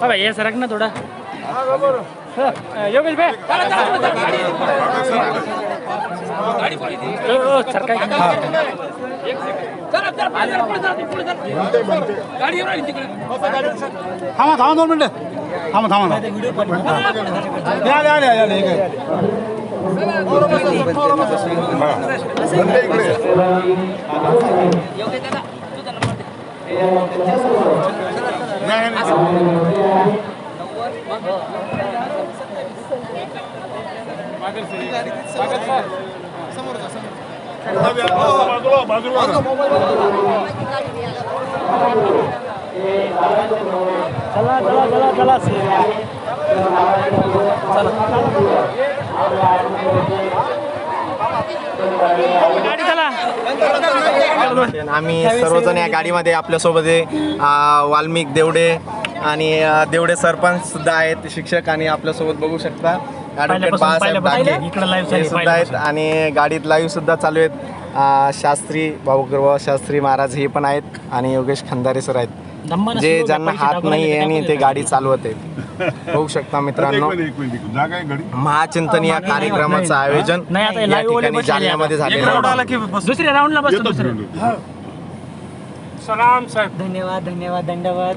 बघा ये सरक ना थोडा हं, योगेश भाई चला, चला, चला, गाडी येते. ओ, ओ, सरका इकडे. चला, चला, पुढे चला, पुढे चला, पुढे चला. गाडी येऊन राहिली तिकडे. थांबा थांबा दोन मिनिटं थांबा थांबा ना या या या या ठीक आहे बाजूला बाजूला चला चला चला चला गाडी चला आम्ही सर्वजण या गाडीमध्ये आपल्यासोबत वाल्मिक देवडे आणि देवडे सरपंच सुद्धा आहेत शिक्षक आणि आपल्यासोबत बघू शकता ॲडव्होकेट बाळासाहेब. डाके सुद्धा आहेत. आणि गाडीत लाईव्ह सुद्धा चालू आहेत आ, शास्त्री भाऊगर्व शास्त्री महाराज हे पण आहेत आणि योगेश खंदारे सर आहेत जे ज्यांना हात नाही आहे आणि ते गाडी चालवत आहेत. बघू शकता मित्रांनो. जागा आहे महाचिंतन या कार्यक्रमाचं आयोजन नाही, आता या ठिकाणी जालन्यामध्ये. झालेलं आहे. दुसऱ्या राऊंडला बसतो दुसऱ्या. सलाम साहेब. धन्यवाद धन्यवाद धन्यवाद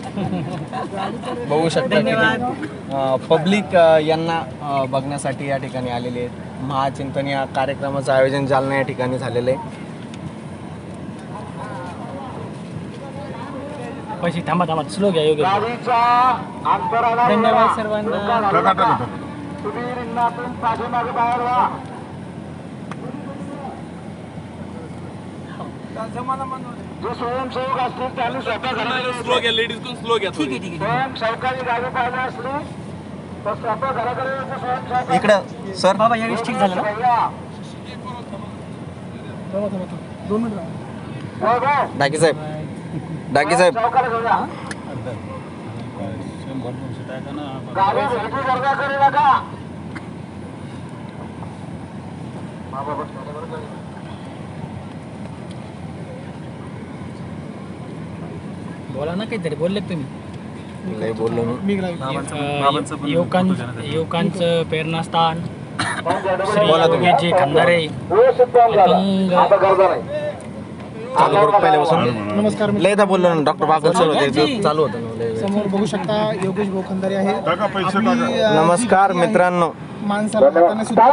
बघू शकता धन्यवाद. पब्लिक यांना अ, बघण्यासाठी या ठिकाणी आलेले आहेत. महाचिंतन या कार्यक्रमाचं आयोजन जालना या ठिकाणी झालेलं आहे. पैसे थांबा थांबा. स्लो घ्या योग्य धन्यवाद सर्वांना. टाका टाका टाका. इकडं सर. बाबा यावेळेस ठीक झालं ना? डाके साहेब. डाके साहेब. बोला ना काहीतरी बोलले तुम्ही. नाही बोललो मी अं, युवकां युवकांचं प्रेरणास्थान श्री बोला तुम्ही. खंदारे चालू करू पहिल्यापासून नमस्कार मी लयदा बोललो ना डॉक्टर बागल सर होते चालू होतं. समोर बघू शकता योगेश भोखंदारे आहे. नमस्कार मित्रांनो. माणसाला हाताने सुद्धा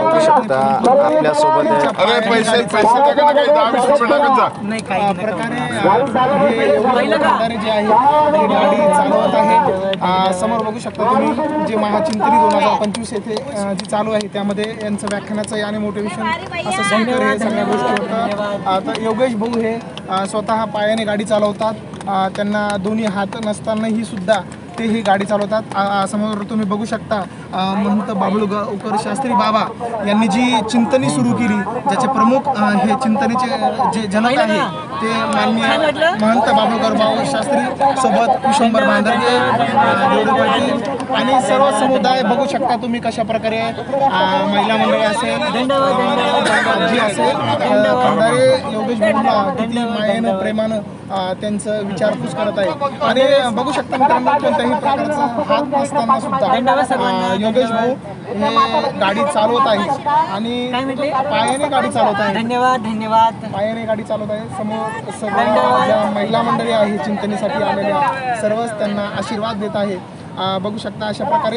बघू शकता. आपल्यासोबत आहे. त्यांच्या अरे पायाने पैसे गाडी पैसे टाका ना काही दहा वीस रुपये टाकत जा. नाही अ, काही प्रकारे अ, हे जे आहे ते गाडी चालवत आहे. अ, समोर बघू शकता तुम्ही जे महाचिंतनी दोन हजार पंचवीस येथे अ, जी चालू आहे त्यामध्ये यांचं व्याख्यानाचं आणि मोटिवेशन असं सहकार्य हे सगळ्या गोष्टी होतं आता योगेश भाऊ हे अ, स्वतः पायाने गाडी चालवतात. अ, त्यांना दोन्ही हात नसतानाही सुद्धा ते ही गाडी चालवतात. समोर तुम्ही बघू शकता महंत बाबळू गावकर शास्त्री बाबा यांनी जी चिंतनी सुरू केली ज्याचे प्रमुख हे चिंतनेचे जे जनक आहे ते माननीय महंत बाबळूकर बाबा शास्त्री सोबत कुशंबर बांधर्गे आणि सर्व समुदाय बघू शकता तुम्ही कशा प्रकारे महिला मंडळी असेल जी असेल योगेश भाऊंना किती मायेनं प्रेमानं त्यांचं विचारपूस करत आहे. आणि बघू शकता मित्रांनो कोणत्याही प्रकारचा हात नसताना सुद्धा योगेश भाऊ हे गाडी चालवत आहे. आणि पायाने गाडी चालवत आहे. धन्यवाद धन्यवाद. पायाने गाडी चालवत आहे. समोर सगळ्या ज्या महिला मंडळी आहे चिंतनेसाठी आलेल्या सर्वच त्यांना आशीर्वाद देत आहे बघू शकता अशा प्रकारे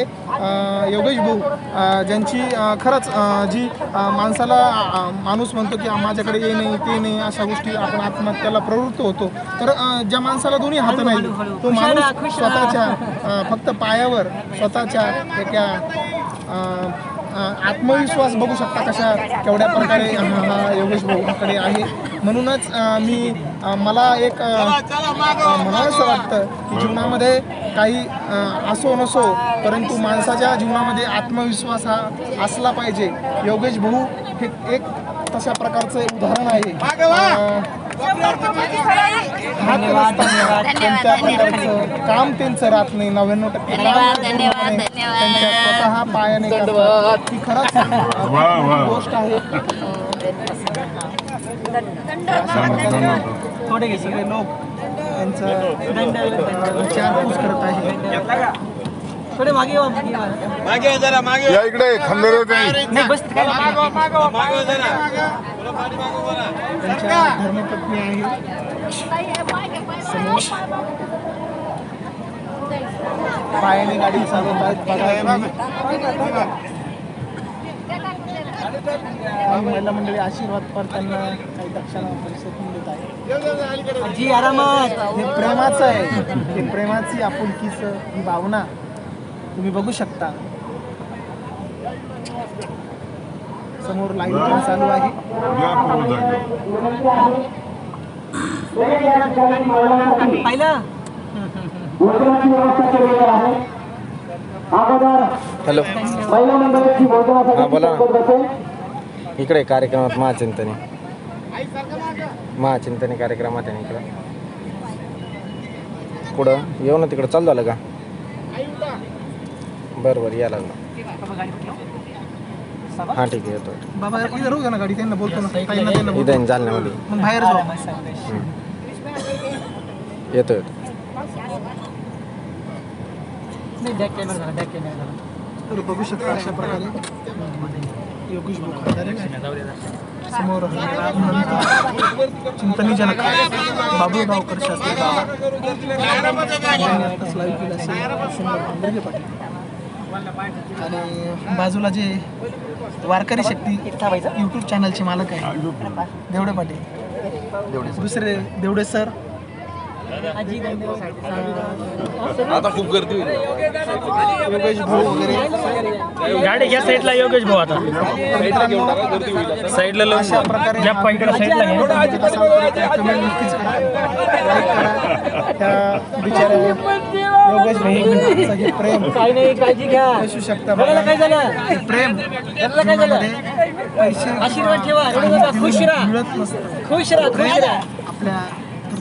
योगेश भाऊ ज्यांची खरंच जी माणसाला माणूस म्हणतो की माझ्याकडे हे नाही ते नाही अशा गोष्टी आपण आत्महत्याला प्रवृत्त होतो. तर ज्या माणसाला दोन्ही हात नाही तो माणूस स्वतःच्या फक्त पायावर स्वतःच्या एका आत्मविश्वास बघू शकता कशा केवढ्या प्रकारे योगेश भाऊकडे आहे. म्हणूनच मी मला एक अ, अ, म्हणावंसं वाटतं की जीवनामध्ये काही असो नसो परंतु माणसाच्या जीवनामध्ये आत्मविश्वास हा असला पाहिजे. योगेश भाऊ हे एक तशा प्रकारचं एक उदाहरण आहे. अ, हात नसताना कोणत्या प्रकारचं काम त्यांचं राहत नाही. नव्याण्णव टक्के. त्यांच्या स्वतः पायाने. ही खरंच गोष्ट आहे. थोडे घे सगळे लोक. यांचा विचारपूस करत आहे. या इकडे खंदेरे त्यांच्या धर्मपत्नी आहे. पायाने गाडी चालवत आहेत. बघा तुम्ही. काही महिला मंडळी आशीर्वाद पडताना काही दक्षिणा परिषद देत आहे. हे प्रेमाचं आहे. हे प्रेमाची आपुलकीच ही भावना तुम्ही बघू शकता. समोर पण चालू आहे. जागेवर. हॅलो. हां बोला ना. इकडे कार्यक्रमात महाचिंतनी. महाचिंतनी कार्यक्रमात आहे ना इकडं. कुठं येऊ ना तिकडं. चालू झालं का? बरं बरं या लागलं. हां ठीक आहे येतो बाबा इथं राहू द्या ना तर बघू शकता अशा प्रकारे. योगेश बोखारे समोर चिंतनी जनक बाबू. गावकर शास्त्री आताच केलं असेल. पाटील. आणि बाजूला जे वारकरी शक्ती युट्यूब चॅनलचे मालक आहे देवडे पाटील. दुसरे देवडे सर. योगेश भाऊ वगैरे. गाडी घ्या साईडला योगेश भाऊ आता. साईडला अशा प्रकारे या पॉईंटला साईडला घ्या कमेंट नक्कीच करा लाईक करा. त्या बिचाऱ्या योगेश भाईंचं हे प्रेम काही नाही काळजी घ्या. असू शकता. काय झालं? हे प्रेम काय झालं? आशीर्वाद ठेवा. खुश राहा. खुश राहा खुश राहा. आपल्या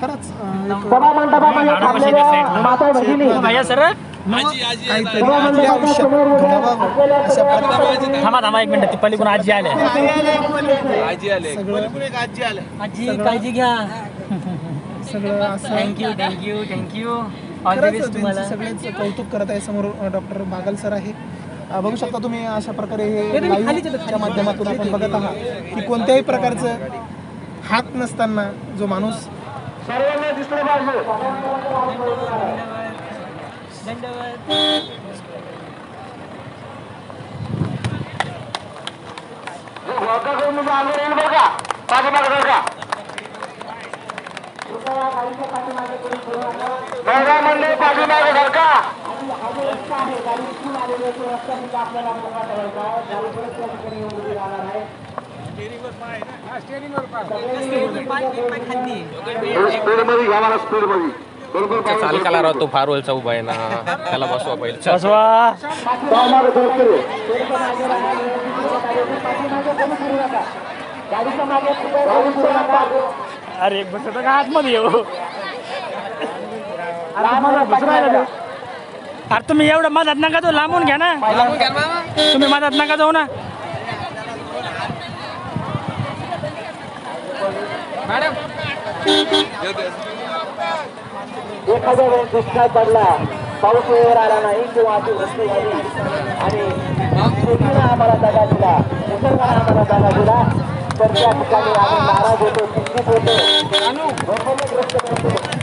खरंच काहीतरी आयुष्यात अशा प्रकारे थांबा थांबा एक मिनिट ती पलीकडून आजी आल्या सगळं आजी काळजी घ्या. सगळं असं thank you thank you thank you all the खरंच बेस्ट तुम्हाला. त्यांचं सगळेच कौतुक करत आहे समोर डॉक्टर बागल सर आहे. अं, बघू शकता तुम्ही अशा प्रकारे हे live च्या माध्यमातून आपण बघत आहात की कोणत्याही प्रकारचं हात नसताना जो माणूस आपल्याला चालकाला राहतो फार वेळचा उभा आहे ना. त्याला बसवा पाहिजे बसवा. अरे बसत का आतमध्ये येऊ? अरे तुम्ही एवढं मधात नका जाऊ लांबून घ्या ना. तुम्ही मधात नका जाऊ ना. एखाद्या वेळेस दुष्काळ पडला पाऊस वेळेवर आला नाही किंवा अतिवृष्टी झाली आणि शेतीनं आम्हाला दगा दिला निसर्गानं आम्हाला दगा दिला तर त्या ठिकाणी आम्ही नाराज होतो चिंतित होतो वैफल्यग्रस्त होतो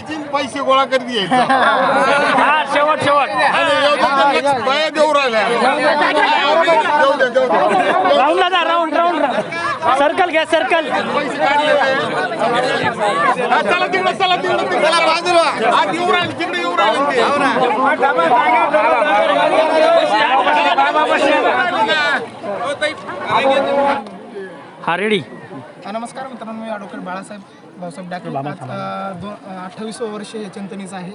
पैसे गोळा करीत हा शेवट शेवट. बाया देऊ राहिल्या. देऊ दे देऊ दे राऊंडला जा राऊंड राऊंड सर्कल घ्या सर्कल. हा, चला तिकडे चला तिकडे चला बाजूला. हा येऊ राहिले तिकडे येऊ राहिले ते. हा रेडी. नमस्कार मित्रांनो मी ॲडव्होकेट बाळासाहेब भाऊसाहेब डाके आज अ, दोन अठ्ठावीसवं वर्ष हे चिंतनीचं आहे.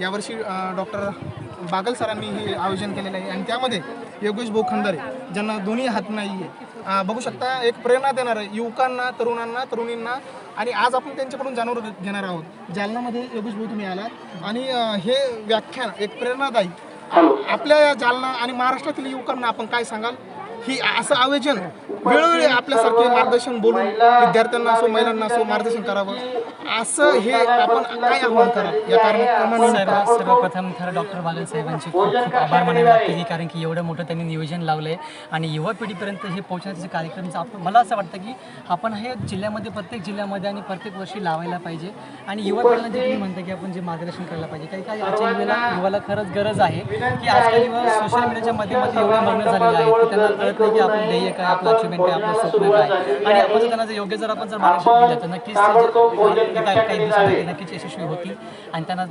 यावर्षी डॉक्टर बागल सरांनी हे आयोजन केलेलं आहे. आणि त्यामध्ये योगेश भाऊ खंदारे ज्यांना दोन्ही हात नाही आहे बघू शकता एक प्रेरणा देणार युवकांना तरुणांना तरुणींना आणि आज आपण त्यांच्याकडून जाणून घेणार आहोत. जालन्यामध्ये योगेश भाऊ तुम्ही आलात. आणि हे व्याख्यान एक प्रेरणादायी. आपल्या या जालना आणि महाराष्ट्रातील युवकांना आपण काय सांगाल? ही असं आयोजन वेळोवेळी आपल्यासारखे मार्गदर्शन बोलून विद्यार्थ्यांना असो महिलांना असो मार्गदर्शन करावं. असं हे आपण काय आव्हान कराल? या सर्व सर्वप्रथम तर डॉक्टर बागल साहेबांचे खूप खूप आभार मानावे लागतील कारण की एवढं मोठं त्यांनी नियोजन लावलं आहे आणि युवा पिढीपर्यंत हे पोहोचण्याचे कार्यक्रम मला असं वाटतं की आपण हे जिल्ह्यामध्ये प्रत्येक जिल्ह्यामध्ये आणि प्रत्येक वर्षी लावायला पाहिजे. आणि युवा पिढीला जे तुम्ही म्हणता की आपण जे मार्गदर्शन करायला पाहिजे काही काही आजच्या युवाला युवाला खरंच गरज आहे की आजकाल युवा सोशल मीडियाच्या माध्यमात एवढे मग्न झालेले आहेत की त्यांना कळत नाही की आपलं ध्येय काय आपलं अचिव्हमेंट काय आपलं स्वप्न काय. आणि आपण त्यांना जर योग्य जर आपण जर मार्गदर्शन दिलं तर नक्कीच काही दिवसांमध्ये नक्कीच यशस्वी होतील. आणि त्यांना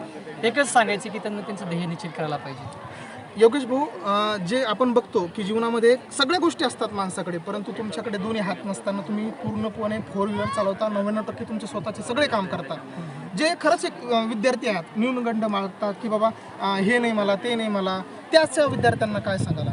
एकच सांगायचं की त्यांना त्यांचं ध्येय निश्चित करायला पाहिजे. योगेश भाऊ जे आपण बघतो की जीवनामध्ये सगळ्या गोष्टी असतात माणसाकडे परंतु तुमच्याकडे दोन्ही हात नसताना तुम्ही पूर्णपणे फोर व्हीलर चालवता नव्याण्णव टक्के तुमचे स्वतःचे सगळे काम करता जे खरंच एक विद्यार्थी आहात न्यूनगंड मागतात की बाबा हे नाही मला ते नाही मला त्याच विद्यार्थ्यांना काय सांगाल?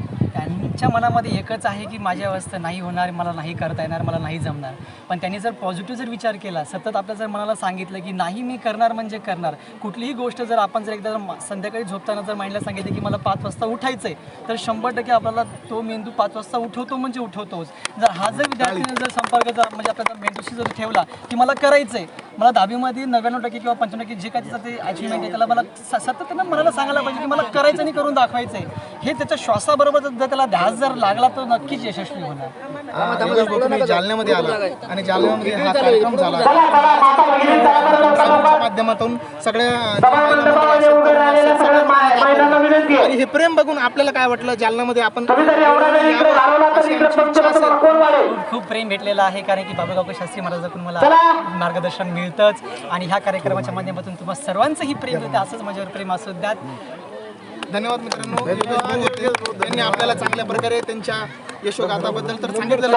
त्यांच्या मनामध्ये एकच आहे की माझ्या अवस्था नाही होणार मला नाही करता येणार मला नाही जमणार. पण त्यांनी जर पॉझिटिव्ह जर विचार केला सतत आपल्या जर मनाला सांगितलं की नाही मी करणार म्हणजे करणार कुठलीही गोष्ट जर आपण जर एकदा संध्याकाळी झोपताना जर माइंडला सांगितलं की मला पाच वाजता उठायचं आहे तर शंभर टक्के आपल्याला तो मेंदू पाच वाजता उठवतो म्हणजे उठवतोच. जर हा जर विद्यार्थ्यांनी जर संपर्क जर म्हणजे आपल्या मेंदूशी जर ठेवला की मला करायचं आहे मला दहावीमध्ये नव्याण्णव टक्के किंवा पंच्याण्णव टक्के जे काय त्याचं ते अचिव्हमेंट आहे त्याला मला स- सतत त्यांना मनाला सांगायला पाहिजे की मला करायचं आणि करून दाखवायचं आहे हे त्याच्या श्वासाबरोबर जर जर त्याला ध्यास जर लागला तर नक्कीच यशस्वी होणार. तुम्ही जालन्यामध्ये आला आणि जालन्यामध्ये हा कार्यक्रम झाला. माध्यमातून सगळ्या. आणि हे प्रेम बघून आपल्याला काय वाटलं? जालन्यामध्ये आपण. खूप खूप प्रेम भेटलेलं आहे कारण की बाबूगावकर शास्त्री महाराजाकडून मला मार्गदर्शन मिळतंच. आणि ह्या कार्यक्रमाच्या माध्यमातून तुम्हाला सर्वांचंही प्रेम मिळतं असंच माझ्यावर प्रेम असू द्यात. धन्यवाद मित्रांनो. त्यांनी आपल्याला चांगल्या प्रकारे त्यांच्या यशोगाथाबद्दल तर थांबलेल्या